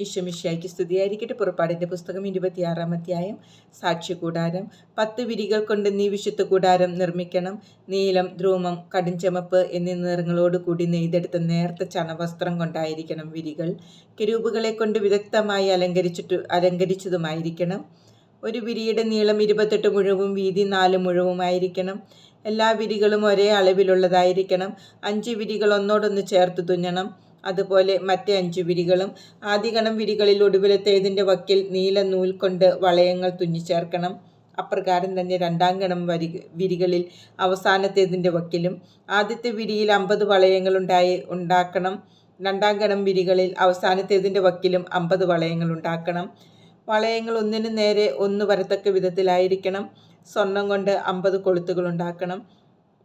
ഇഷമിഷയ്ക്ക് സ്തുതിയായിരിക്കട്ടെ. പുറപ്പാടിന്റെ പുസ്തകം ഇരുപത്തിയാറാം അധ്യായം. സാക്ഷി കൂടാരം പത്ത് വിരികൾ കൊണ്ട് നീ വിശുദ്ധ കൂടാരം നിർമ്മിക്കണം. നീലം ധ്രുവം കടുംചമപ്പ് എന്നീ നിറങ്ങളോട് കൂടി നെയ്തെടുത്ത നേർത്ത ചണവസ്ത്രം കൊണ്ടായിരിക്കണം വിരികൾ. കിരൂപുകളെ കൊണ്ട് വിദഗ്ധമായി അലങ്കരിച്ചിട്ട് അലങ്കരിച്ചതുമായിരിക്കണം. ഒരു വിരിയുടെ നീളം ഇരുപത്തെട്ട് മുഴവും വീതി നാല് മുഴവുമായിരിക്കണം. എല്ലാ വിരികളും ഒരേ അളവിലുള്ളതായിരിക്കണം. അഞ്ച് വിരികൾ ഒന്നോടൊന്ന് ചേർത്ത് തുന്നണം. അതുപോലെ മറ്റേ അഞ്ചു വിരികളും. ആദ്യഗണം വിരികളിൽ ഒടുവിലത്തേതിന്റെ വക്കിൽ നീല നൂൽ കൊണ്ട് വളയങ്ങൾ തുന്നിച്ചേർക്കണം. അപ്രകാരം തന്നെ രണ്ടാം ഗണം വരി വിരികളിൽ അവസാനത്തേതിന്റെ വക്കിലും ആദ്യത്തെ വിരിയിൽ അമ്പത് വളയങ്ങൾ ഉണ്ടായി ഉണ്ടാക്കണം. രണ്ടാം ഗണം വിരികളിൽ അവസാനത്തേതിന്റെ വക്കിലും അമ്പത് വളയങ്ങൾ ഉണ്ടാക്കണം. വളയങ്ങൾ ഒന്നിനു നേരെ ഒന്ന് വരത്തക്ക വിധത്തിലായിരിക്കണം. സ്വർണം കൊണ്ട് അമ്പത് കൊളുത്തുകൾ ഉണ്ടാക്കണം.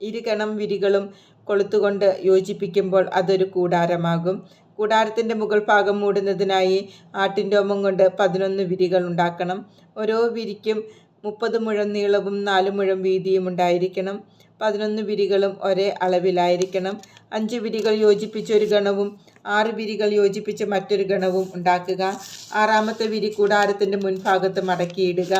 ഇരുകണം വിരികളും കൊളുത്തുകൊണ്ട് യോജിപ്പിക്കുമ്പോൾ അതൊരു കൂടാരമാകും. കൂടാരത്തിന്റെ മുകൾ ഭാഗം മൂടുന്നതിനായി ആട്ടിന്റോമം കൊണ്ട് പതിനൊന്ന് വിരികൾ ഉണ്ടാക്കണം. ഓരോ വിരിക്കും മുപ്പത് മുഴം നീളവും നാല് മുഴം വീതിയും ഉണ്ടായിരിക്കണം. പതിനൊന്ന് വിരികളും ഒരേ അളവിലായിരിക്കണം. അഞ്ച് വിരികൾ യോജിപ്പിച്ച ഒരു ഗണവും ആറ് വിരികൾ യോജിപ്പിച്ച മറ്റൊരു ഗണവും ഉണ്ടാക്കുക. ആറാമത്തെ വിരി കൂടാരത്തിന്റെ മുൻഭാഗത്ത് മടക്കിയിടുക.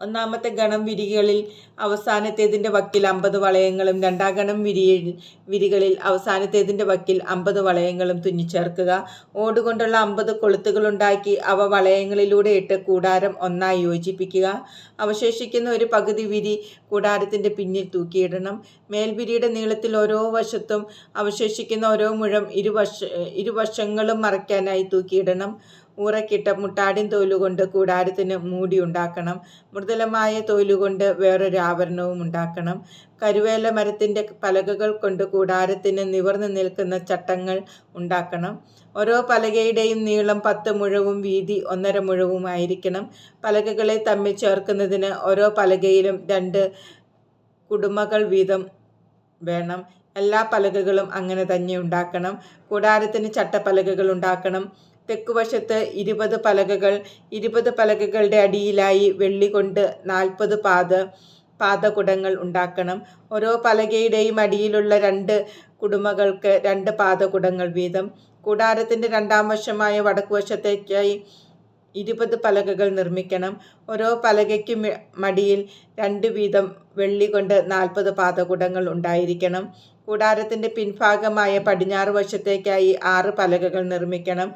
ഒന്നാമത്തെ ഗണം വിരികളിൽ അവസാനത്തേതിന്റെ വക്കിൽ അമ്പത് വളയങ്ങളും രണ്ടാം ഗണം വിരിയിൽ വിരികളിൽ അവസാനത്തേതിന്റെ വക്കിൽ അമ്പത് വളയങ്ങളും തുന്നിച്ചേർക്കുക. ഓടുകൊണ്ടുള്ള അമ്പത് കൊളുത്തുകളുണ്ടാക്കി അവ വളയങ്ങളിലൂടെ ഇട്ട് കൂടാരം ഒന്നായി യോജിപ്പിക്കുക. അവശേഷിക്കുന്ന ഒരു പകുതി വിരി കൂടാരത്തിന്റെ പിന്നിൽ തൂക്കിയിടണം. മേൽവിരിയുടെ നീളത്തിൽ ഓരോ വശത്തും അവശേഷിക്കുന്ന ഓരോ മുഴം ഇരുവശ ഇരുവശങ്ങളും മറയ്ക്കാനായി തൂക്കിയിടണം. ഊറക്കിട്ട മുട്ടാടിൻ തോലുകൊണ്ട് കൂടാരത്തിന് മൂടി ഉണ്ടാക്കണം. മൃദുലമായ തോലുകൊണ്ട് വേറൊരു ആവരണവും ഉണ്ടാക്കണം. കരുവേല മരത്തിന്റെ പലകകൾ കൊണ്ട് കൂടാരത്തിന് നിവർന്നു നിൽക്കുന്ന ചട്ടങ്ങൾ ഉണ്ടാക്കണം. ഓരോ പലകയുടെയും നീളം പത്ത് മുഴവും വീതി ഒന്നര മുഴവും ആയിരിക്കണം. പലകകളെ തമ്മിൽ ചേർക്കുന്നതിന് ഓരോ പലകയിലും രണ്ട് കുടുമകൾ വീതം വേണം. എല്ലാ പലകകളും അങ്ങനെ തന്നെ ഉണ്ടാക്കണം. കൂടാരത്തിന് ചട്ടപ്പലകകൾ ഉണ്ടാക്കണം. തെക്കുവശത്ത് ഇരുപത് പലകകൾ ഇരുപത് പലകകളുടെ അടിയിലായി വെള്ളി കൊണ്ട് നാൽപ്പത് പാത പാതകുടങ്ങൾ ഉണ്ടാക്കണം. ഓരോ പലകയുടെയും അടിയിലുള്ള രണ്ട് കുടുമകൾക്ക് രണ്ട് പാതകുടങ്ങൾ വീതം. കൂടാരത്തിന്റെ രണ്ടാം വശമായ വടക്കുവശത്തേക്കായി ഇരുപത് പലകകൾ നിർമ്മിക്കണം. ഓരോ പലകയ്ക്കും മടിയിൽ രണ്ട് വീതം വെള്ളി കൊണ്ട് നാൽപ്പത് പാതകുടങ്ങൾ ഉണ്ടായിരിക്കണം. കൂടാരത്തിന്റെ പിൻഭാഗമായ പടിഞ്ഞാറ് വശത്തേക്കായി ആറ് പലകകൾ നിർമ്മിക്കണം.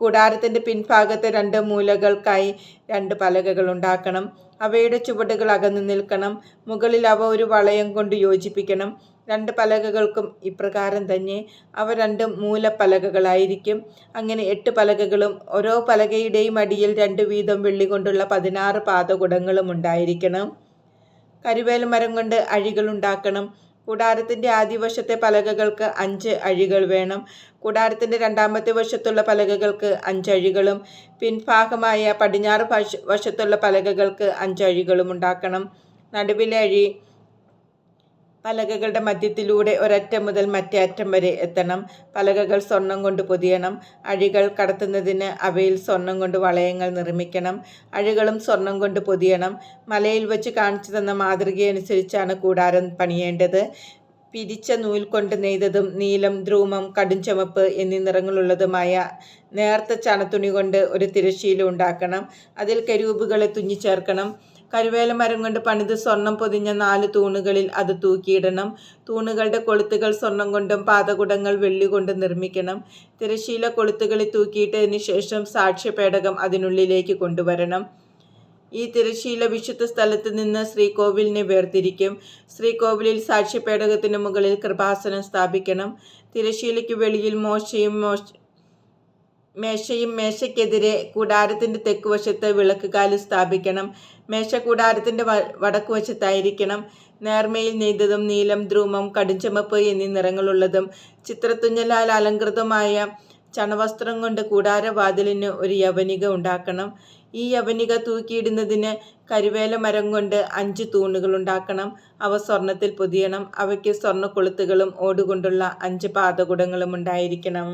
കൂടാരത്തിന്റെ പിൻഭാഗത്തെ രണ്ട് മൂലകൾക്കായി രണ്ട് പലകകൾ ഉണ്ടാക്കണം. അവയുടെ ചുവടുകൾ അകന്നു നിൽക്കണം. മുകളിൽ അവ ഒരു വളയം കൊണ്ട് യോജിപ്പിക്കണം. രണ്ട് പലകകൾക്കും ഇപ്രകാരം തന്നെ അവ രണ്ട് മൂലപ്പലകകളായിരിക്കും. അങ്ങനെ എട്ട് പലകകളും ഓരോ പലകയുടെയും അടിയിൽ രണ്ട് വീതം വെള്ളി കൊണ്ടുള്ള പതിനാറ് പാതകുടങ്ങളും ഉണ്ടായിരിക്കണം. കരുവേല മരം കൊണ്ട് അഴികൾ കൂടാരത്തിന്റെ ആദ്യവശത്തെ പലകകൾക്ക് അഞ്ച് അഴികൾ വേണം. കൂടാരത്തിന്റെ രണ്ടാമത്തെ വശത്തുള്ള പലകകൾക്ക് അഞ്ചഴികളും പിൻഭാഗമായ പടിഞ്ഞാറ് വശത്തുള്ള പലകകൾക്ക് അഞ്ചഴികളും ഉണ്ടാക്കണം. നടുവിലെ അഴി പലകകളുടെ മധ്യത്തിലൂടെ ഒരറ്റം മുതൽ മറ്റേ അറ്റം വരെ എത്തണം. പലകകൾ സ്വർണം കൊണ്ട് പൊതിയണം. അഴികൾ കടത്തുന്നതിന് അവയിൽ സ്വർണം കൊണ്ട് വളയങ്ങൾ നിർമ്മിക്കണം. അഴികളും സ്വർണം കൊണ്ട് പൊതിയണം. മലയിൽ വെച്ച് കാണിച്ചു തന്ന മാതൃകയനുസരിച്ചാണ് കൂടാരം പണിയേണ്ടത്. പിരിച്ച നൂൽ കൊണ്ട് നെയ്തതും നീലം ധ്രൂമം കടുംചുമപ്പ് എന്നീ നിറങ്ങളുള്ളതുമായ നേർത്ത ചണത്തുണി കൊണ്ട് ഒരു തിരശ്ശീല ഉണ്ടാക്കണം. അതിൽ കരൂപുകളെ തുന്നിച്ചേർക്കണം. കരുവേല മരം കൊണ്ട് പണിത് സ്വർണം പൊതിഞ്ഞ നാല് തൂണുകളിൽ അത് തൂക്കിയിടണം. തൂണുകളുടെ കൊളുത്തുകൾ സ്വർണം കൊണ്ടും പാതകുടങ്ങൾ വെള്ളി കൊണ്ടും നിർമ്മിക്കണം. തിരശീല കൊളുത്തുകളിൽ തൂക്കിയിട്ടതിന് ശേഷം സാക്ഷ്യപേടകം അതിനുള്ളിലേക്ക് കൊണ്ടുവരണം. ഈ തിരശീല വിശുദ്ധ സ്ഥലത്ത് നിന്ന് ശ്രീകോവിലിനെ വേർതിരിക്കും. ശ്രീകോവിലിൽ സാക്ഷ്യപേടകത്തിന് മുകളിൽ കൃപാസനം സ്ഥാപിക്കണം. തിരശീലയ്ക്ക് വെളിയിൽ മോശയും മോശ മേശയും മേശയ്ക്കെതിരെ കൂടാരത്തിന്റെ തെക്കുവശത്ത് വിളക്കുകാൽ സ്ഥാപിക്കണം. മേശ കൂടാരത്തിന്റെ വടക്കുവശത്തായിരിക്കണം. നേർമയിൽ നെയ്തതും നീലം ധ്രൂമം കടുംചമപ്പ് എന്നീ നിറങ്ങളുള്ളതും ചിത്രത്തുഞ്ഞലാൽ അലങ്കൃതമായ ചണവസ്ത്രം കൊണ്ട് കൂടാരവാതിലിന് ഒരു യവനിക ഉണ്ടാക്കണം. ഈ യവനിക തൂക്കിയിടുന്നതിന് കരുവേല മരം കൊണ്ട് അഞ്ച് തൂണുകൾ ഉണ്ടാക്കണം. അവ സ്വർണത്തിൽ പൊതിയണം. അവയ്ക്ക് സ്വർണ കൊളുത്തുകളും ഓടുകൊണ്ടുള്ള അഞ്ച് പാതകുടങ്ങളും ഉണ്ടായിരിക്കണം.